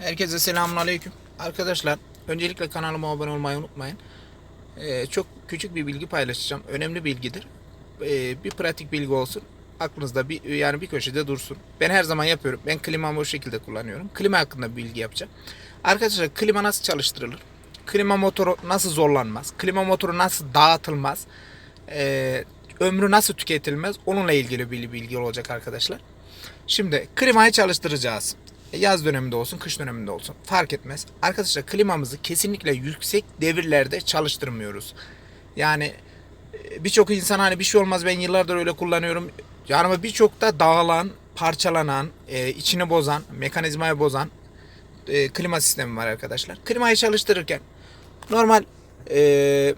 Herkese selamun aleyküm. Arkadaşlar öncelikle kanalıma abone olmayı unutmayın. Ee, çok küçük bir bilgi paylaşacağım. Önemli bilgidir. Ee, bir pratik bilgi olsun. Aklınızda bir yani bir köşede dursun. Ben her zaman yapıyorum. Ben klimamı o şekilde kullanıyorum. Klima hakkında bir bilgi yapacağım. Arkadaşlar klima nasıl çalıştırılır? Klima motoru nasıl zorlanmaz? Klima motoru nasıl dağıtılmaz? Ee, ömrü nasıl tüketilmez? Onunla ilgili bir bilgi olacak arkadaşlar. Şimdi klimayı çalıştıracağız. E, Yaz döneminde olsun, kış döneminde olsun fark etmez. Arkadaşlar klimamızı kesinlikle yüksek devirlerde çalıştırmıyoruz. Yani e, birçok insan hani bir şey olmaz ben yıllardır öyle kullanıyorum. Yani birçok da dağılan, parçalanan, e, içini bozan, mekanizmayı bozan klima sistemi var arkadaşlar. Klimayı çalıştırırken normal e,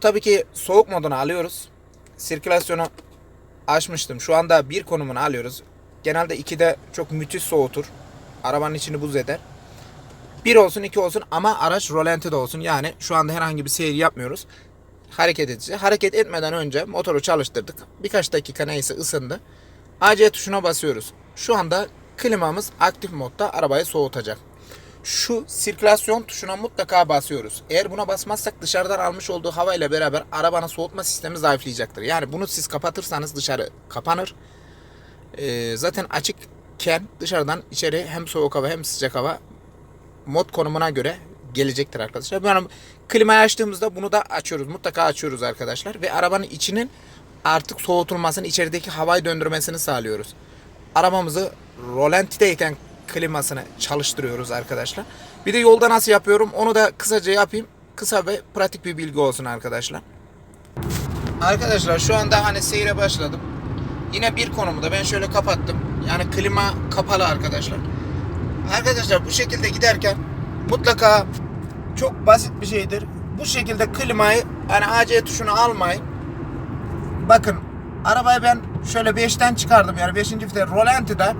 tabii ki soğuk modunu alıyoruz. Sirkülasyonu açmıştım. Şu anda bir konumunu alıyoruz. Genelde 2'de çok müthiş soğutur. Arabanın içini buz eder. Bir olsun iki olsun ama araç rolantide olsun. Yani şu anda herhangi bir seyir yapmıyoruz. Hareket edici. Hareket etmeden önce motoru çalıştırdık. Birkaç dakika neyse ısındı. AC tuşuna basıyoruz. Şu anda klimamız aktif modda arabayı soğutacak. Şu sirkülasyon tuşuna mutlaka basıyoruz. Eğer buna basmazsak dışarıdan almış olduğu hava ile beraber arabanın soğutma sistemi zayıflayacaktır. Yani bunu siz kapatırsanız dışarı kapanır. Ee, zaten açıkken dışarıdan içeri hem soğuk hava hem sıcak hava mod konumuna göre gelecektir arkadaşlar. Yani klimayı açtığımızda bunu da açıyoruz. Mutlaka açıyoruz arkadaşlar. Ve arabanın içinin artık soğutulmasını, içerideki havayı döndürmesini sağlıyoruz. Arabamızı rolantideyken klimasını çalıştırıyoruz arkadaşlar. Bir de yolda nasıl yapıyorum onu da kısaca yapayım. Kısa ve pratik bir bilgi olsun arkadaşlar. Arkadaşlar şu anda hani seyre başladım. Yine bir konumu da ben şöyle kapattım. Yani klima kapalı arkadaşlar. Arkadaşlar bu şekilde giderken mutlaka çok basit bir şeydir. Bu şekilde klimayı hani AC tuşunu almayın. Bakın arabayı ben şöyle 5'ten çıkardım yani 5. vites rolantide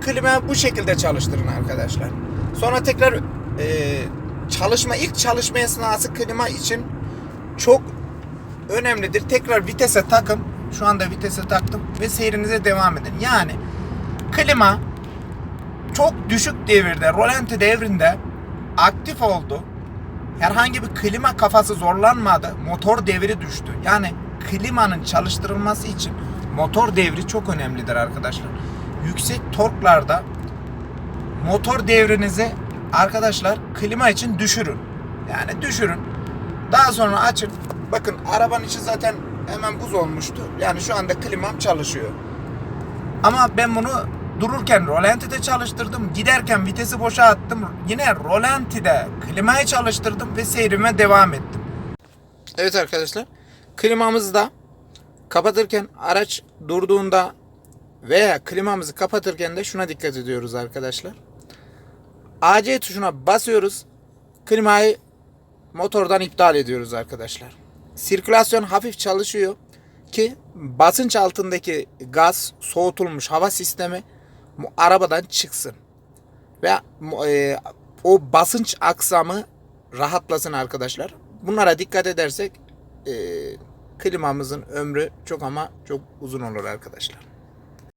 klimayı bu şekilde çalıştırın arkadaşlar. Sonra tekrar e, çalışma ilk çalışma esnası klima için çok önemlidir. Tekrar vitese takın. Şu anda vitese taktım ve seyrinize devam edin. Yani klima çok düşük devirde, rolanti devrinde aktif oldu. Herhangi bir klima kafası zorlanmadı. Motor devri düştü. Yani klimanın çalıştırılması için motor devri çok önemlidir arkadaşlar. Yüksek torklarda motor devrinizi arkadaşlar klima için düşürün. Yani düşürün. Daha sonra açın. Bakın arabanın içi zaten hemen buz olmuştu. Yani şu anda klimam çalışıyor. Ama ben bunu dururken rolantide çalıştırdım. Giderken vitesi boşa attım. Yine rolantide klimayı çalıştırdım ve seyrime devam ettim. Evet arkadaşlar. Klimamızı da kapatırken araç durduğunda veya klimamızı kapatırken de şuna dikkat ediyoruz arkadaşlar. AC tuşuna basıyoruz. Klimayı motordan iptal ediyoruz arkadaşlar. Sirkülasyon hafif çalışıyor ki basınç altındaki gaz soğutulmuş hava sistemi arabadan çıksın. Ve e, o basınç aksamı rahatlasın arkadaşlar. Bunlara dikkat edersek e, klimamızın ömrü çok ama çok uzun olur arkadaşlar.